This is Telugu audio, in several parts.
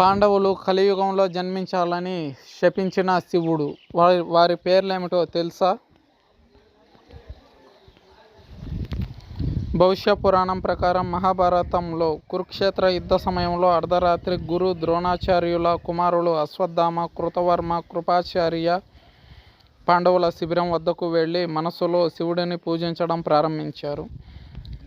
పాండవులు కలియుగంలో జన్మించాలని శపించిన శివుడు. వారి వారి పేర్లేమిటో తెలుసా? భవిష్య పురాణం ప్రకారం మహాభారతంలో కురుక్షేత్ర యుద్ధ సమయంలో అర్ధరాత్రి గురు ద్రోణాచార్యుల కుమారులు అశ్వత్థామ కృతవర్మ కృపాచార్య పాండవుల శిబిరం వద్దకు వెళ్ళి మనసులో శివుడిని పూజించడం ప్రారంభించారు.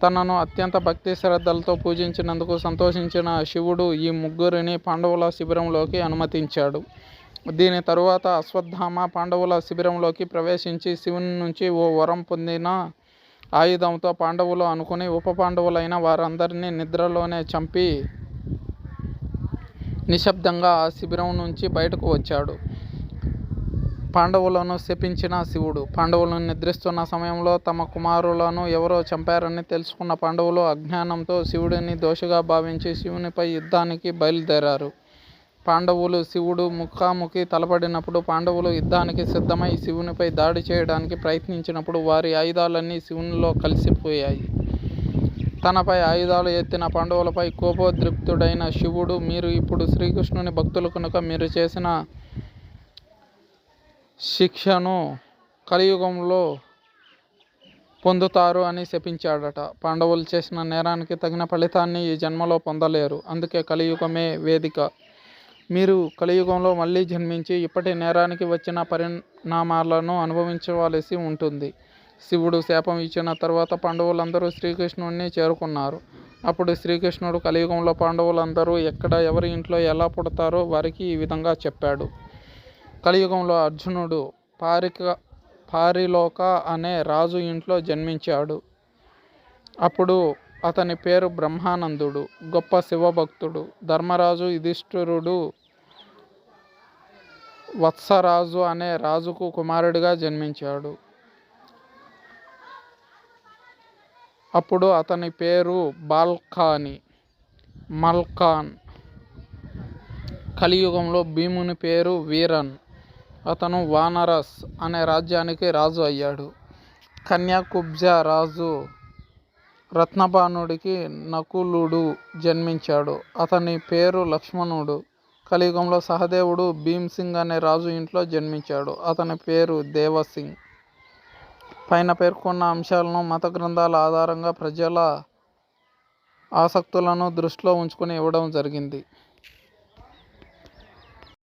తనను అత్యంత భక్తి శ్రద్ధలతో పూజించినందుకు సంతోషించిన శివుడు ఈ ముగ్గురిని పాండవుల శిబిరంలోకి అనుమతించాడు. దీని తరువాత అశ్వత్థామ పాండవుల శిబిరంలోకి ప్రవేశించి శివుని నుంచి ఓ వరం పొందిన ఆయుధంతో పాండవులు అనుకుని ఉప పాండవులైన వారందరినీ నిద్రలోనే చంపి నిశ్శబ్దంగా ఆ శిబిరం నుంచి బయటకు వచ్చాడు. పాండవులను శపించిన శివుడు. పాండవులను నిద్రిస్తున్న సమయంలో తమ కుమారులను ఎవరో చంపారని తెలుసుకున్న పాండవులు అజ్ఞానంతో శివుడిని దోషిగా భావించి శివునిపై యుద్ధానికి బయలుదేరారు. పాండవులు శివుడు ముఖాముఖి తలపడినప్పుడు పాండవులు యుద్ధానికి సిద్ధమై శివునిపై దాడి చేయడానికి ప్రయత్నించినప్పుడు వారి ఆయుధాలన్నీ శివునిలో కలిసిపోయాయి. తనపై ఆయుధాలు ఎత్తిన పాండవులపై కోపోద్రిక్తుడైన శివుడు మీరు ఇప్పుడు శ్రీకృష్ణుని భక్తులు కనుక మీరు చేసిన శిక్షను కలియుగంలో పొందుతారు అని శపించాడట. పాండవులు చేసిన నేరానికి తగిన ఫలితాన్ని ఈ జన్మలో పొందలేరు. అందుకే కలియుగమే వేదిక. మీరు కలియుగంలో మళ్ళీ జన్మించి ఇప్పటి నేరానికి వచ్చిన పరిణామాలను అనుభవించవలసి ఉంటుంది. శివుడు శాపం ఇచ్చిన తర్వాత పాండవులందరూ శ్రీకృష్ణుడిని చేరుకున్నారు. అప్పుడు శ్రీకృష్ణుడు కలియుగంలో పాండవులందరూ ఎక్కడ ఎవరి ఇంట్లో ఎలా పుడతారో వారికి ఈ విధంగా చెప్పాడు. కలియుగంలో అర్జునుడు పారిక పారిలోక అనే రాజు ఇంట్లో జన్మించాడు. అప్పుడు అతని పేరు బ్రహ్మానందుడు గొప్ప శివభక్తుడు ధర్మరాజు యుధిష్ఠిరుడు వత్సరాజు అనే రాజుకు కుమారుడిగా జన్మించాడు. అప్పుడు అతని పేరు బాల్కాని మల్కాన్. కలియుగంలో భీముని పేరు వీరన్. అతను వానరస్ అనే రాజ్యానికి రాజు అయ్యాడు. కన్యాకుబ్జ రాజు రత్నబాణుడికి నకులుడు జన్మించాడు. అతని పేరు లక్ష్మణుడు. కలియుగంలో సహదేవుడు భీమ్సింగ్ అనే రాజు ఇంట్లో జన్మించాడు. అతని పేరు దేవసింగ్. పైన పేర్కొన్న అంశాలను మత గ్రంథాల ఆధారంగా ప్రజల ఆసక్తులను దృష్టిలో ఉంచుకొని ఇవ్వడం జరిగింది.